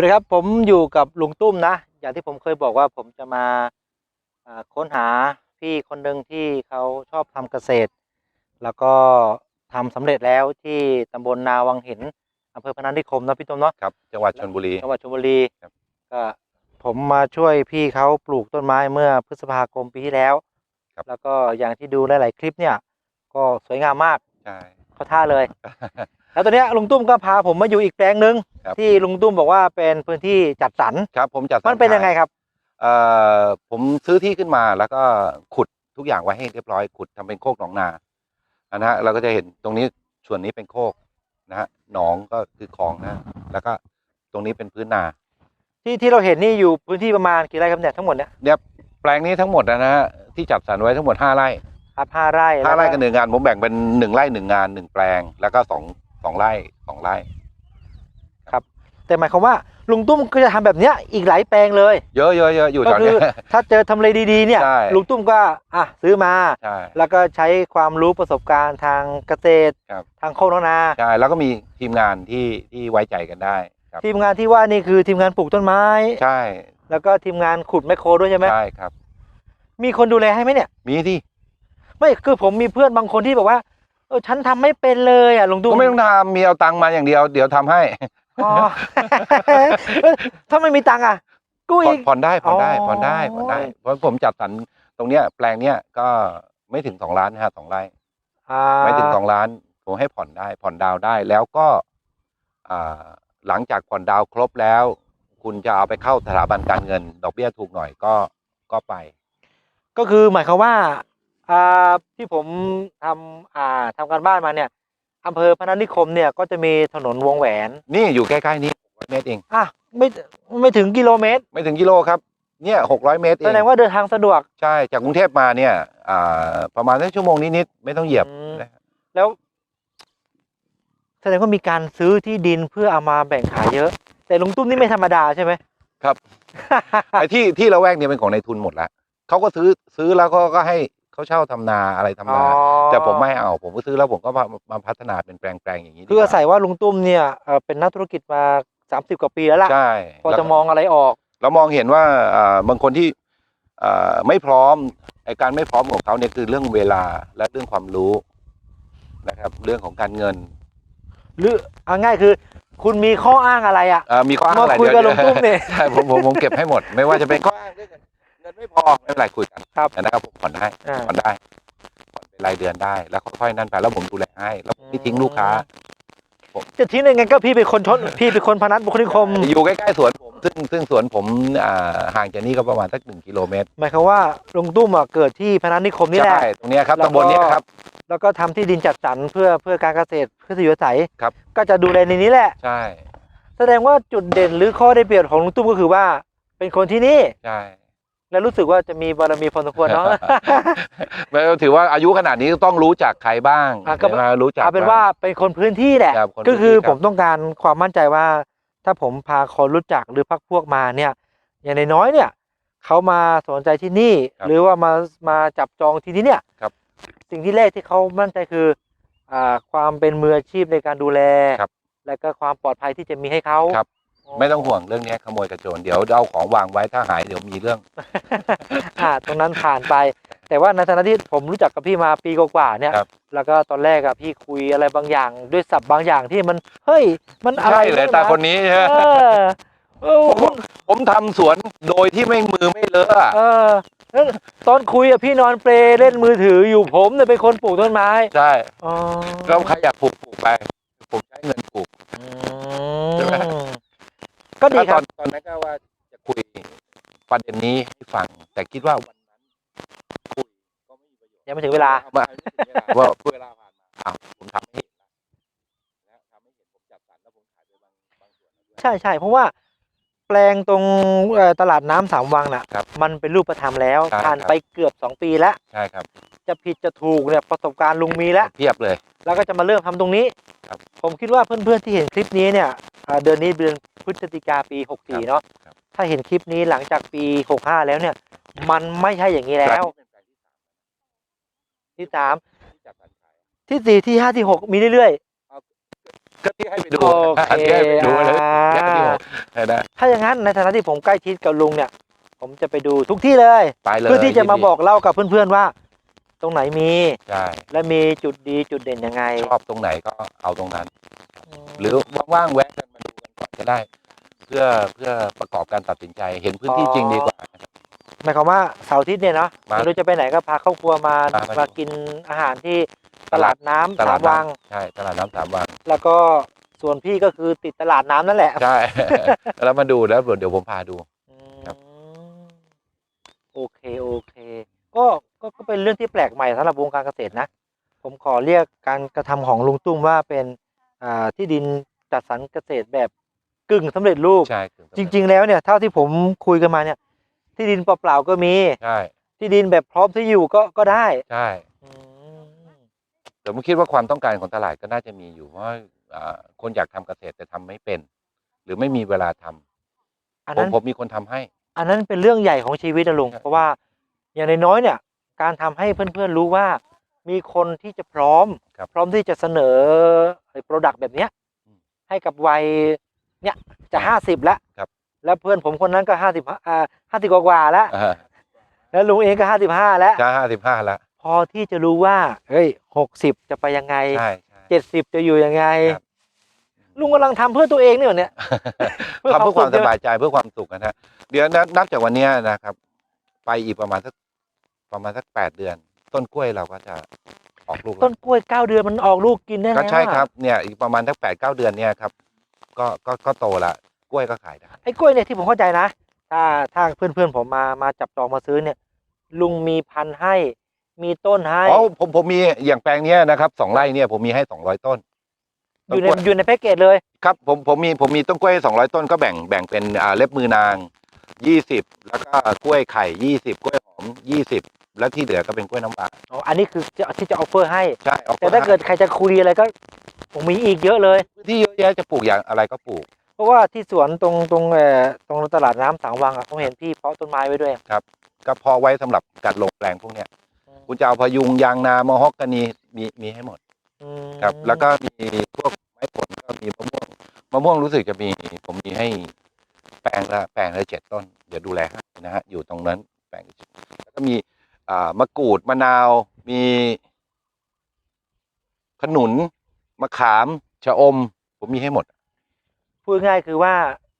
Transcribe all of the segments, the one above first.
สวัสดีครับผมอยู่กับลุงตุ้มนะ อย่างที่ผมเคยบอกว่าผมจะมาอ่าค้นหาพี่คนหนึ่งที่เขาชอบทำเกษตร แล้วก็ทำสำเร็จแล้วที่ตำบลนาวังหินอำเภอพนัสนิคมนะพี่ตุ้มเนาะครับจังหวัดชลบุรีจังหวัดชลบุรีครับก็ผมมาช่วยพี่เขาปลูกต้นไม้เมื่อพฤษภาคมปีที่แล้วแล้วก็อย่างที่ดูหลาย ๆ คลิปเนี่ย ก็สวยงามมากใช่เขาท่าเลย แล้วตอนเนี้ยลุงตุ้มก็พาผมมาอยู่อีกแปลงหนึ่งครับ ที่ลุงตุ้มบอกว่าเป็นพื้นที่จัดสรรครับ ผมจัดสรรมันเป็นยังไงขายครับ เอ่อผมซื้อที่ขึ้นมาแล้วก็ขุดทุกอย่างไว้ให้เรียบร้อยขุดทำเป็นโคกหนองนาอันนะฮะเราก็จะเห็นตรงนี้ส่วนนี้เป็นโคกนะฮะหนองก็คือคลองนะ แล้วก็ตรงนี้เป็นพื้นนาที่ที่เราเห็นนี่อยู่พื้นที่ประมาณกี่ไร่ครับเนี่ยทั้งหมดเนี่ยเนี่ยแปลงนี้ทั้งหมดนะฮะที่จัดสรรไว้ทั้งหมดห้าไร่ ครับห้าไร่ห้าไร่แล้วกับหนึ่งงานผมแบ่งเป็นหนึ่งไร่หนึ่งงานหนึ่งแปลง แล้วก็สอง สองไร่สองไร่ แต่หมายความว่าลุงตุ้มก็จะทำแบบเนี้ยอีกหลายแปลงเลย เยอะเยอะเยอะอยู่ก็แถวคืเนี้อยถ้าเจอทำเลดีๆเนี่ยใช่ ลุงตุ้มก็อะซื้อมา ใช่ แล้วก็ใช้ความรู้ประสบการณ์ทางเกษตร ครับ ทางโคกน้องนา ใช่แล้วก็มีทีมงานที่ที่ไว้ใจกันได้ครับ ทีมงานที่ว่านี่คือทีมงานปลูกต้นไม้ ใช่แล้วก็ทีมงานขุดแมคโครด้วยใช่ไหมใช่ครับ มีคนดูแลให้ไหมเนี่ย มีที่ ไม่คือผมมีเพื่อนบางคนที่บอกว่า เออฉันทำไม่เป็นเลยอะลุงตุ้มก็ไม่ต้องทำมีเอาตังค์มาอย่างเดียว เดี๋ยวทำให้อ๋อ เอ้ยถ้าไม่มีตังค์อะกู้ผ่ออีนก ผ่อนได้ผ่อนได้อ๋อผ่อนได้ผ่อนได้เพราะผมจัดสรรตรงเนี้ยแปลงเนี้ยก็ไม่ถึงสองล้านนะฮะสองไร่อ่าไม่ถึงสองล้านผมให้ผ่อนได้ ผ่อนดาวน์ได้แล้วก็อ่าหลังจากผ่อนดาวน์ครบแล้ว คุณจะเอาไปเข้าสถาบันการเงิน ดอกเบี้ยถูกหน่อยก็ก็ไป ก็คือหมายความว่าอ่า ที่ผมทำอ่าทำการบ้านมาเนี่ยอำเภอพนัสนิคมเนี่ยก็จะมีถนนวงแหวน นี่อยู่ใกล้ๆนี้600เมตรเอง อะไม่ไม่ถึงกิโลเมตรไม่ถึงกิโลครับ เนี่ย600 เมตรเอแสดงง ว่าเดินทางสะดวก ใช่ จากกรุงเทพมาเนี่ยอ่าประมาณสักชั่วโมงนิดๆไม่ต้องเหยียบอืม นะแล้ว แสดงว่ามีการซื้อที่ดินเพื่อเอามาแบ่งขายเยอะ แต่ลุงตุ้มนี่ไม่ธรรมดาใช่ไหมครับไอ้ที่ที่ละแวกเนี่ยเป็นของในทุนหมดแล้วเขาก็ซื้อซื้อแล้วก็ก็ให้ เขาเช่าทำนาอะไรทำนา แต่ผมไม่เอาผมก็ซื้อแล้วผมก็มามาพัฒนาเป็นแปลงๆอย่างนี้ดีกคือว่าอาศัยว่าลุงตุ้มเนี่ยเอ่อเป็นนักธุรกิจมาสามสิบกว่าปีแล้วล่ะใช่พอจะมองอะไรออกเรามองเห็นว่าอ่าบางคนที่อ่าไม่พร้อมไอ้การไม่พร้อมของเขาเนี่ยคือเรื่องเวลาและเรื่องความรู้นะครับ เรื่องของการเงิน หรือเอาง่ายคือคุณมีข้ออ้างอะไรอะอ่ามีข้ออ้างมาอะไรคุยเดี๋ยวกับลุงตุ้มเนี่ยใช่ผมผมผมเก็บให้หมด ไม่ว่าจะเป็นข้ออ้า งเรื่องเงินเงินไม่พอไม่เป็นไรคุยกันครับนะครับผมผ่อนได้อ่า ผ่อนได้ผ่อนเป็นรายเดือนได้ แล้วค่อยๆนั่นไปแล้วผมดูแลให้แล้วผมไม่ทิ้งลูกค้า จะทิ้งได้ไงก็พี่เป็นคนชนพี่เป็นคนพนัสบุคลิคมอยู่ใกล้ๆสวนผมซึ่งซึ่งสวนผมอ่าห่างจากนี่ก็ประมาณสักหนึ่งกิโลเมตรหมายความว่าลุงตุ้มอะเกิดที่พนัสนิคมนี่แหละ ใช่ตรงเนี้ยครับแล้วก็ ตำบลเนี้ยครับ แล้วก็ทำที่ดินจัดสรรเพื่อเพื่อการเกษตรเพื่อสิอยู่อาศัยครับ ก็จะดูแลในนี้แหละ ใช่แสดงว่าจุดเด่นหรือข้อได้เปรียบของลุงตุ้มก็คือว่า เป็นคนที่นี่ ใช่ และรู้สึกว่าจะมีบารมีพอสมควรเนาะไม่ถือว่าอายุขนาดนี้ต้องรู้จักใครบ้างอะก็ใช่ไหมรู้จักเอาเป็นว่าเป็นคนพื้นที่แหละครับคนก็คือพื้นที่ครับผมต้องการความมั่นใจว่า ถ้าผมพาคนรู้จักหรือพักพวกมาเนี่ย อย่างน้อยๆเนี่ยเขามาสนใจที่นี่ครับหรือว่ามามาจับจองที่นี่เนี่ยครับสิ่งที่แรกที่เขามั่นใจคืออ่าความเป็นมืออาชีพในการดูแลครับและก็ความปลอดภัยที่จะมีให้เขาครับ ไม่ต้องห่วงเรื่องเนี้ยขโมยกระโจนเดี๋ยวเอาของวางไว้ถ้าหายเดี๋ยวมีเรื่องอ่าตรงนั้นผ่านไป แต่ว่าในฐานะที่ผมรู้จักกับพี่มาปีกว่าๆเนี่ยครับแล้วก็ตอนแรกอะพี่คุยอะไรบางอย่าง ด้วยศัพท์บางอย่างที่มันเฮ้ยมันอะไรใช่เลยะตาคนนี้ใช่ไหมเออเออคุณผมทำสวนโดยที่ไม่มือไม่เลอะอะเออแล้วตอนคุยอะพี่นอนเปลเล่นมือถืออยู่ผมเนี่ยเป็นคนปลูกต้นไม้ใช่อ๋อแล้วใครอยากปลูกปลูกไป ผมใช้เงินปลูกอืใช่ไหมม ก็ดีคตรัอบ นตอนนั้นก็ว่าจะคุยประเด็นนี้ให้ฟัง แต่คิดว่าวันนั้นคุยก็ไม่มีประโยชน์ยังไม่ถึงเวลามาว่าเวลาผ่านมาอ้าวผมทำให้เห็นแล้วนะทำให้เห็นผมจัดสรรแล้วผมขายไปบางบางส่วนแล้วด้วย ใช่ใช่เพราะว่าแปลงตรงเอ่อตลาดน้ำสามวังน่ะ ครับมันเป็นรูปธรรมแล้ว ใช่ผ่านครับ ไปเกือบสองปีแล้ว ใช่ครับ จะผิดจะถูกเนี่ยประสบการณ์ลุงมีแล้วเทียบเลย แล้วก็จะมาเริ่มทำตรงนี้ครับผมคิดว่าเพื่อนๆที่เห็นคลิปนี้เนี่ยอ่าเดือนนี้เดือนพฤศจิกาปี 64 เนาะครับถ้าเห็นคลิปนี้หลังจากปี 65 แล้วเนี่ย มันไม่ใช่อย่างนี้แล้ว ที่สามที่จัดสรรขายที่สี่ที่ห้าที่หกมีเรื่อยก็ที่ให้ไปดูโอเคที่ให้ไปดูเลยอ่าอย่างที่ผมนะถ้าอย่างนั้นในฐานะที่ผมใกล้ชิดกับลุงเนี่ย ผมจะไปดูทุกที่เลยไปเลยเพื่อที่จะมายินดีบอกเล่ากับเพื่อนๆว่า ตรงไหนมีใช่และมีจุดดีจุดเด่นยังไงชอบตรงไหนก็เอาตรงนั้น หรือว่างๆแวะกันมาดูกันก่อนก็ได้ เพื่อเพื่อประกอบการตัดสินใจเห็นพื้นที่จริงดีกว่า หมายความว่าเสาร์อาทิตย์เนี่ยเนาะมาไม่รู้จะไปไหนก็พาครอบครัวมามามาดูมากินอาหารที่ตลาดน้ำตสาลาดมวัง น้ำใช่ตลาดน้ำสามวังแล้วก็ส่วนพี่ก็คือติดตลาดน้ำนั่นแหละใช่ แล้วมาดูแล้วเดี๋ยวผมพาดู ครับ อืมโอเคโอเค ก็ ก็ก็เป็นเรื่องที่แปลกใหม่สำหรับวงการเกษตรนะ ผมขอเรียกการกระทำของลุงตุ้มว่าเป็นอ่าที่ดินจัดสรรเกษตรแบบกึ่งสำเร็จรูป ใช่จริง ๆ แล้วเนี่ยเท่าที่ผมคุยกันมาเนี่ย ที่ดินเปล่าๆก็มีใช่ที่ดินแบบพร้อมที่อยู่ก็ก็ได้ใช่อืมแต่ผมคิดว่าความต้องการของตลาดก็น่าจะมีอยู่เพราะว่าอ่าคนอยากทำเกษตรแต่ทำไม่เป็น หรือไม่มีเวลาทำอันผมนั้นผมมีคนทำให้ อันนั้นเป็นเรื่องใหญ่ของชีวิตนะลุงครับเพราะว่าอย่างน้อยๆเนี่ย การทำให้เพื่อนๆรู้ว่า มีคนที่จะพร้อมครับพร้อมที่จะเสนอไอ้โปรดักต์แบบเนี้ยอืมให้กับวัยเนี่ยจะห้าสิบแล้วครับแล้วเพื่อนผมคนนั้นก็ห้าสิบอ่าห้าสิบกว่าๆแล้วอ่าแล้วลุงเองก็ห้าสิบห้าแล้วจะห้าสิบห้าแล้วพอที่จะรู้ว่าเฮ้ยหกสิบจะไปยังไงใช่ใช่เจ็ดสิบจะอยู่ยังไงครับลุงกำลังทำเพื่อตัวเองเนี่ยเหรอเนี่ยทำเพื่อความสุสขบายใจเพื่อความสุขนะฮะเดี๋ยวนับนับจากวันเนี้ยนะครับ ไปอีกประมาณสัก ประมาณสักแปดเดือน ต้นกล้วยเราก็จะออกลูกแล้วต้นกล้วยเก้าเดือนมันออกลูกกินได้ก็แล้วใช่อะครับเนี่ยอีกประมาณสักแปดเก้าเดือนเนี่ยครับก็ก็ก็โตละกล้วยก็ขายได้ ไอ้กล้วยเนี่ยที่ผมเข้าใจนะ ถ้าถ้าเพื่อนๆผมมามาจับจองมาซื้อเนี่ย ลุงมีพันธุ์ให้ มีต้นให้ อ๋อผมผมมีอย่างแปลงเนี้ยนะครับสองไร่เนี่ยผมมีให้สองร้อยต้นอยู่ในต้นกล้วยอยู่ในแพ็กเกจเลย ครับผมผมมีผมมีต้นกล้วยสองร้อยต้นก็แบ่งแบ่งเป็นอ่าเล็บมือนางยี่สิบแล้วก็กล้วยไข่ยี่สิบกล้วยหอมยี่สิบ แล้วที่เหลือก็เป็นกล้วยน้ำว้าอ๋ออันนี้คือจะที่จะออฟเฟอร์ให้ ใช่ออกแต่ถ้าเกิดใครจะคุยอะไรก็ผมมีอีกเยอะเลยพื้นที่เยอะแยะจะปลูกอย่างอะไรก็ปลูกเพราะว่าที่สวนตรงตรงเอ่อตรงตลาดน้ำสังวังอะผมเห็นพี่เพาะต้นไม้ไว้ด้วย ก็พอไว้สำหรับการลงแปลงพวกเนี้ยคุณจะเอาพยุงยางนามอฮอกกานีมีมีให้หมดอืมครับ แล้วก็มีพวกไม้ผลก็มีมะม่วงมะม่วงรู้สึกจะมีผมมีให้แปลงละแปลงละเจ็ดต้น เดี๋ยวดูแลให้นะฮะอยู่ตรงนั้นแปลงละเจ็ดแล้วก็มีอ่า มะกรูดมะนาว มีขนุนมะขามชะอม ผมมีให้หมด พูดง่ายคือว่า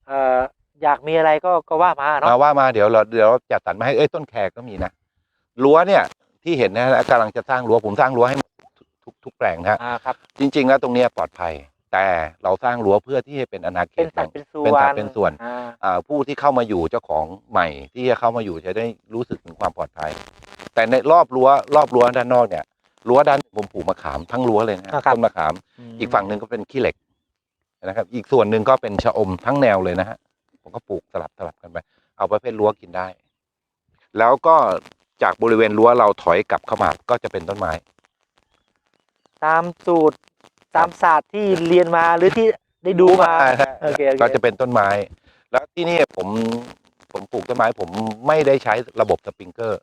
เอ่ออยากมีอะไรก็ก็ว่ามาเนาะมาว่ามาเดี๋ยวเราเดี๋ยวเราจัดสรรมาให้เอ้ยต้นแขกก็มีนะรั้วเนี่ยที่เห็นนะกำลังจะสร้างรั้วผมสร้างรั้วให้หมดทุกทุกทุกแปลงนะฮะอ่าครับ จริง ๆ แล้วตรงเนี้ยปลอดภัย แต่เราสร้างรั้วเพื่อที่ให้เป็นอนาเขเป็นตสัดเป็นส่วนเป็นสัดเป็นส่วนอ่าอ่าผู้ที่เข้ามาอยู่เจ้าของใหม่ ที่จะเข้ามาอยู่จะได้รู้สึกถึงความปลอดภัย แต่ในรอบรั้วรอบรั้วด้านนอกเนี่ยรั้วด้านหนึ่งผมปลูกมะขามทั้งรั้วเลยนะฮะอ่าครับต้นมะขาม อีกฝั่งหนึ่งก็เป็นขี้เหล็กนะครับ อีกส่วนหนึ่งก็เป็นชะอมทั้งแนวเลยนะฮะผมก็ปลูกสลับสลับกันไป เอาประเภทรั้วกินได้ แล้วก็จากบริเวณรั้วเราถอยกลับเข้ามาก็จะเป็นต้นไม้ ตามสูตรตามศาสตร์ที่เรียนมาหรือที่ได้ดูมาโอเคโอเคก็จะเป็นต้นไม้ แล้วที่นี่ผมผมปลูกต้นไม้ผมไม่ได้ใช้ระบบสปริงเกอร์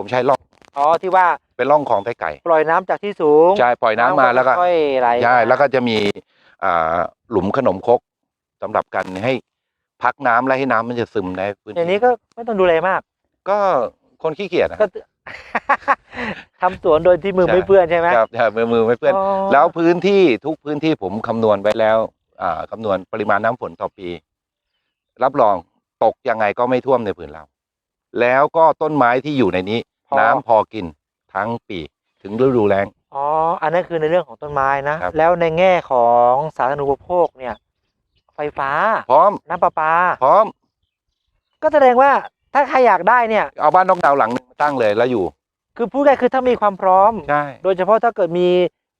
ผมใช้ร่องอ๋อที่ว่าเป็นร่องของไก่ไก่ปล่อยน้ำจากที่สูงใช่ปล่อยน้ำมาแล้วก็ค่อยๆไหลใช่มาแล้วก็จะมีอ่าหลุมขนมครกสำหรับกันให้พักน้ำและให้น้ำมันจะซึมในพื้นอย่างที่นี้ก็ไม่ต้องดูแลมาก ก็คนขี้เกียจนะก็ ทำสวนโดยที่มือใช่ไม่เปื้อนใช่ไหมครับใช่มือมือไม่เพื่อนอ๋อแล้วพื้นที่ทุกพื้นที่ผมคำนวณไว้แล้วอ่าคำนวณปริมาณน้ำฝนต่อปี รับรองตกยังไงก็ไม่ท่วมในผืนเรา แล้วก็ต้นไม้ที่อยู่ในนี้ พอ น้ำพอกินทั้งปีถึงฤดูแล้ง อ๋อ อันนั้นคือในเรื่องของต้นไม้นะ ครับ แล้วในแง่ของสาธารณูปโภคเนี่ย ไฟฟ้า พร้อม น้ำประปา พร้อม ก็แสดงว่าถ้าใครอยากได้เนี่ย เอาบ้านนอกดาวน์หลังหนึงมาตั้งเลยแล้วอยู่ คือพูดง่ายๆคือถ้ามีความพร้อม ใช่ โดยเฉพาะถ้าเกิดมี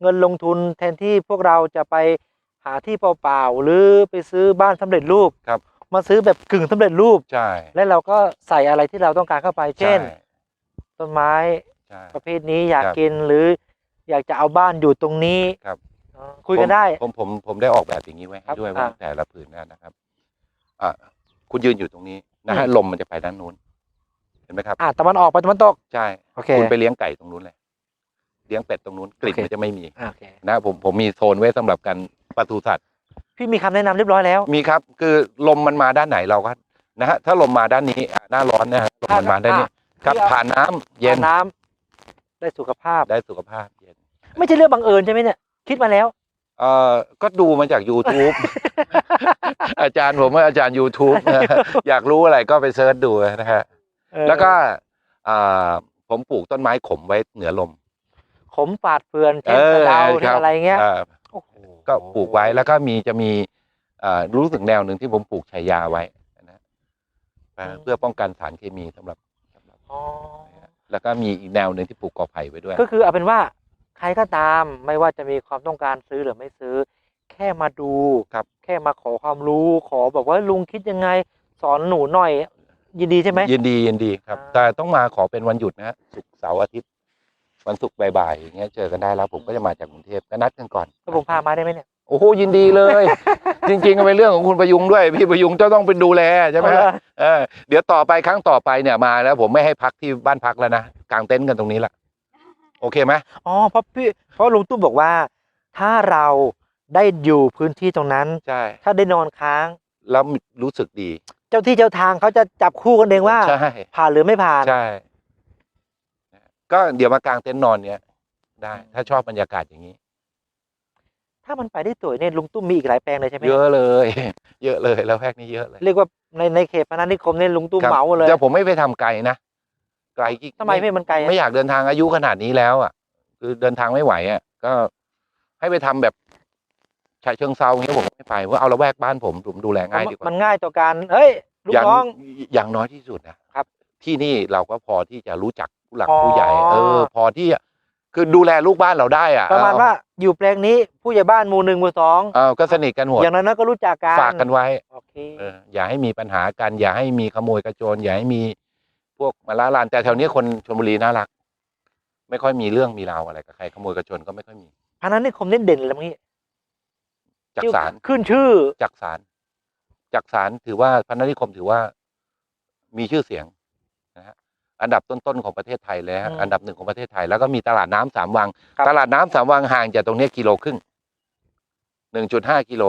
เงินลงทุนแทนที่พวกเราจะไปหาที่เปล่าๆหรือไปซื้อบ้านสำเร็จรูปครับ มาซื้อแบบกึ่งสำเร็จรูป ใช่และเราก็ใส่อะไรที่เราต้องการเข้าไป เช่น ใช่ ต้นไม้ใช่ ประเภทนี้อยากครับ กินหรืออยากจะเอาบ้านอยู่ตรงนี้ครับ อ๋อคุยกันได้ ผมผมผมได้ออกแบบอย่างนี้ไว้ครัให้บด้วยว่าอ่าแต่ละผืนเนยนะครับอ่าคุณยืนอยู่ตรงนี้นะฮะอืม ลมมันจะไปด้านนู้น เห็นไหมครับ อะตะวันออกไปตะวันตก ใช่ โอเค คุณไปเลี้ยงไก่ตรงนู้นเลย เลี้ยงเป็ดตรงนู้นกลิ่นโอเค มันจะไม่มี อะโอเค นะผมผมมีโซนไว้สำหรับการปศุสัตว์ พี่มีคำแนะนำเรียบร้อยแล้ว มีครับ คือลมมันมาด้านไหนเราก็นะฮะถ้าลมมาด้านนี้อะหน้าร้อนนะฮะลมมันมาด้านนี้ ครับที่เอาผ่านน้ำเย็นทาน้ำได้สุขภาพ ได้สุขภาพเย็น ไม่ใช่เรื่องบังเอิญใช่ไหมเนี่ย คิดมาแล้ว เอ่อ ก็ดูมาจาก YouTube อาจารย์ผมว่าอาจารย์ YouTube นะอยากรู้อะไรก็ไปเซิร์ชดูนะฮะ เออแล้วก็อ่าผมปลูกต้นไม้ขมไว้เหนือลม ขมปาดเฟือนเช่นสะเดาคเช่นอะไรเงี้ยอ่าโอ้โหก็ปลูกไว้แล้วก็มีจะมีอ่ารู้สึกแนวหนึ่งที่ผมปลูกชายาไว้นะอ่าเพื่อป้องกันสารเคมีสำหรับสำหรับอ๋อ แล้วก็มีอีกแนวหนึ่งที่ปลูกกอไผ่ไว้ด้วย ก็คือเอาเป็นว่าใครก็ตามไม่ว่าจะมีความต้องการซื้อหรือไม่ซื้อ แค่มาดูครับ แค่มาขอความรู้ขอบอกว่าลุงคิดยังไงสอนหนูหน่อย ยินดีใช่ไหมยินดียินดีครับอ่าแต่ต้องมาขอเป็นวันหยุดนะฮะศุกร์เสาร์อาทิตย์ วันศุกร์บ่ายๆอย่างเงี้ยเจอกันได้แล้วผมก็จะมาจากกรุงเทพก็นัดกันก่อนแล้วผมพามาได้ไหมเนี่ย โอ้โหยินดีเลย จริงๆก็เป็นเรื่องของคุณประยุงด้วย พี่ประยุงจะต้องเป็นดูแลใช่ไหมเอาฮะละเออเดี๋ยวต่อไปครั้งต่อไปเนี่ยมาแล้ว ผมไม่ให้พักที่บ้านพักแล้วนะกางเต็นท์กันตรงนี้แหละโอเคไหมอ๋อเพราะพี่เพราะลุงตุ้มบอกว่า ถ้าเราได้อยู่พื้นที่ตรงนั้น ใช่ถ้าได้นอนค้าง แล้วรู้สึกดี เจ้าที่เจ้าทางเขาจะจับคู่กันเองว่า ใช่ผ่านหรือไม่ผ่านใช่ก็เดี๋ยวมากางเต็นท์นอนเนี้ยได้ ถ้าชอบบรรยากาศอย่างนี้ ถ้ามันไปได้สวยเนี่ยลุงตุ้มมีอีกหลายแปลงเลยใช่ไหมเยอะเลย เยอะเลยแล้วแพกนี้เยอะเลย เรียกว่าในในเขตพนัสนิคมเนี่ยลุงตุ้มครับเหมาเลยแต่ผมไม่ไปทำไกลนะไกลกี่ทำไมไม่มันไกลอะไม่อยากเดินทางอายุขนาดนี้แล้วอะ คือเดินทางไม่ไหวอะ ก็ให้ไปทำแบบฉะเชิงเซาอย่างเงี้ยผมไม่ไปเพราะเอาละแวกบ้านผมผมดูแลง่ายดีกว่ามันง่ายต่อการเฮ้ยลูกอย่างน้องอย่างน้อยที่สุดนะครับ ที่นี่เราก็พอที่จะรู้จักผู้หลักผู้ใหญ่อ๋อเออ พอที่จะ คือดูแลลูกบ้านเราได้อะประมาณว่าอยู่แปลงนี้ผู้ใหญ่บ้านหมู่หนึ่งหมู่สองเออก็สนิทกันหมดอย่างนั้นก็รู้จักกันฝากกันไว้โอเคเอออย่าให้มีปัญหากัน อย่าให้มีขโมยกระโจนอย่าให้มีพวกมาล่าลานแต่แถวนี้คนชลบุรีน่ารัก ไม่ค่อยมีเรื่องมีราวอะไรกับใครขโมยกระโจนก็ไม่ค่อยมีพนัสนิคมเด่นเด่นเลยมั้งนี่จักสารขึ้นชื่อจักสารจักสารถือว่าพันธนิคมถือว่ามีชื่อเสียงนะฮะ อันดับต้นๆของประเทศไทยเลยฮะอืม อันดับหนึ่งของประเทศไทยแล้วก็มีตลาดน้ำสามวัง ครับ ตลาดน้ำสามวังห่างจากตรงเนี้ยกิโลครึ่งหนึ่งจุดห้ากิโล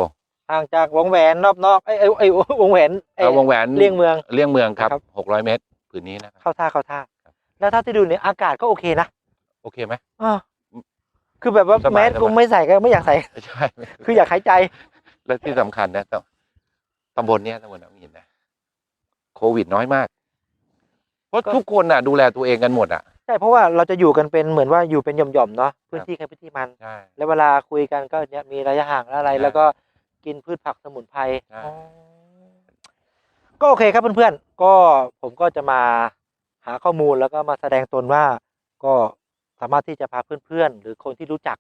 ห่างจากวงแหวนนอกนอกไอ้ไอ้ไอ้วงแหวนไอ้เอาวงแหวนเลี่ยงเมือง เลี่ยงเมืองครับครับ หกร้อยเมตรผืนนี้นะครับ เข้าท่าเข้าท่า ครับ แล้วเท่าที่ดูเนี่ยอากาศก็โอเคนะโอเคไหม อ่าคือแบบว่าสบายแมสสบาย กูไม่ใส่ก็ไม่อยากใส่ใช่ คืออยากหายใจ และที่สำคัญนะตตำบลเนี้ยตำบลน้ำหินนะโควิดน้อยมาก เพราะก็ทุกคนน่ะดูแลตัวเองกันหมดอะใช่เพราะว่าเราจะอยู่กันเป็นเหมือนว่าอยู่เป็นหย่อมๆเนาะพื้นที่ใครพื้นที่มัน ใช่ แล้วเวลาคุยกันก็เนี่ยมีระยะห่างและอะไร ใช่แล้วก็กินพืชผักสมุนไพรใช่ อ๋อก็โอเคครับเพื่อนๆ ก็ผมก็จะมาหาข้อมูลแล้วก็มาแสดงตนว่าก็สามารถที่จะพาเพื่อนๆ หรือคนที่รู้จัก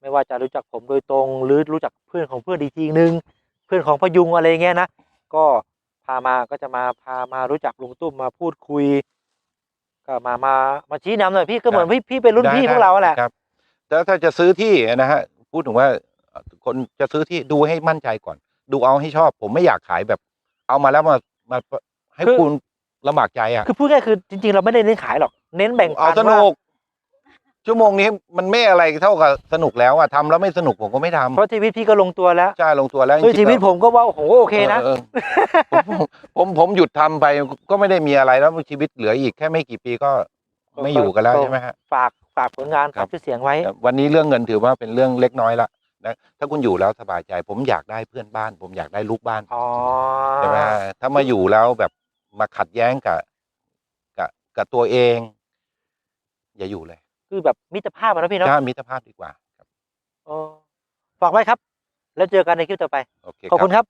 ไม่ว่าจะรู้จักผมโดยตรง หรือรู้จักเพื่อนของเพื่อนอีกทีนึง เพื่อนของพยุงอะไรเงี้ยนะ ก็ พามาก็จะมาพามารู้จักลุงตุ้มมาพูดคุย ก็มามามาชี้นำหน่อยพี่ก็เหมือนพี่พี่เป็นรุ่นพี่พวกเราแหละ ครับแล้วถ้าจะซื้อที่นะฮะพูดถึงว่าเอ่อคนจะซื้อที่ดูให้มั่นใจก่อน ดูเอาให้ชอบ ผมไม่อยากขายแบบ เอามาแล้วมามาให้คือ คุณลำบากใจอะคือพูดง่ายๆคือจริง ๆ เราไม่ได้เน้นขายหรอก เน้นแบ่งปัเอานสนุว่าก ชั่วโมงนี้มันไม่อะไรเท่ากับสนุกแล้วอะทำแล้วไม่สนุกผมก็ไม่ทำเพราะชีวิตพี่ก็ลงตัวแล้วใช่ลงตัวแล้วเฮ้ยจริชีงๆวิตแล้วผมก็ว่าโอ้โหโอเคนะ ออเออผมผมผมหยุดทำไปก็ไม่ได้มีอะไรแล้วชีวิตเหลืออีกแค่ไม่กี่ปีก็ไม่อยู่กันแล้วก็ใช่ไหมฮะ ฝากฝากผลงานครัฝากบชื่อเสียงไว้วันนี้เรื่องเงินถือว่าเป็นเรื่องเล็กน้อยละนะถ้าคุณอยู่แล้วสบายใจ ผมอยากได้เพื่อนบ้าน ผมอยากได้ลูกบ้านอ๋อใช่ไหมถ้ามาอยู่แล้วแบบมาขัดแย้งกับกับกับตัวเอง อย่าอยู่เลย คือแบบมิตรภาพอะนะพี่เนาะถ้ามิตรภาพดีกว่าครับเออฝากไว้ครับ แล้วเจอกันในคลิปต่อไป โอเคขอบครัคุณครับ